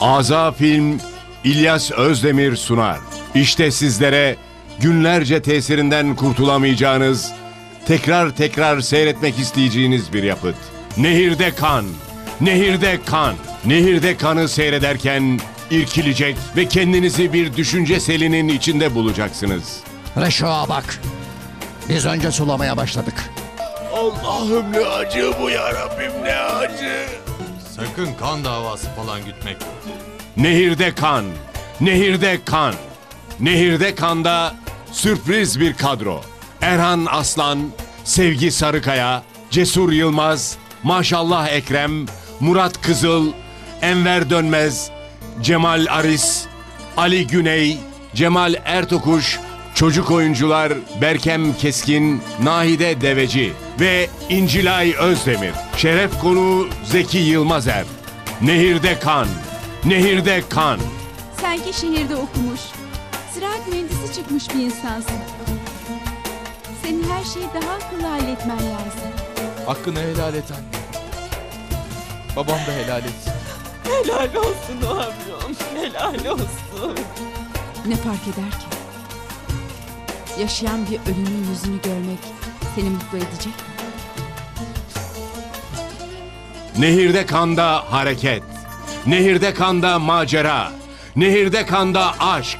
Aza Film İlyas Özdemir sunar. İşte sizlere günlerce tesirinden kurtulamayacağınız, tekrar tekrar seyretmek isteyeceğiniz bir yapıt. Nehirde Kan, Nehirde Kan. Nehirde Kan'ı seyrederken irkilecek ve kendinizi bir düşünce selinin içinde bulacaksınız. Reşo'a bak. Biz önce sulamaya başladık. Allah'ım ne acı bu ya Rabbim ne acı. Sakın kan davası falan gütmek. Nehirde kan, nehirde kan. Nehirde kanda sürpriz bir kadro. Erhan Aslan, Sevgi Sarıkaya, Cesur Yılmaz, Maşallah Ekrem, Murat Kızıl, Enver Dönmez, Cemal Aris, Ali Güney, Cemal Ertokuş, çocuk oyuncular Berkem Keskin, Nahide Deveci ve İncilay Özdemir. Şeref konuğu Zeki Yılmazer. Nehirde kan, nehirde kan. Sanki şehirde okumuş, ziraat mühendisi çıkmış bir insansın. Senin her şeyi daha akıllı halletmen lazım. Hakkını helal et anne. Babam da helal etsin. Helal olsun abim. Helal olsun. Ne fark eder ki? Yaşayan bir ölünün yüzünü görmek seni mutlu edecek mi? Nehirde kanda hareket. Nehirde kanda macera. Nehirde kanda aşk.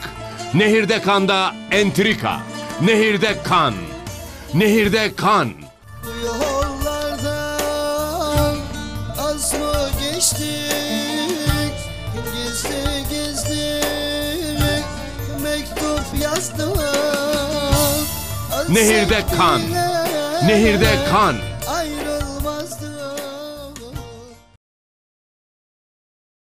Nehirde kanda entrika. Nehirde kan. Nehirde kan. Yollardan az mı geçtik Gizli gizli mektup yazdım Az Nehirde kan. Nehirde kan.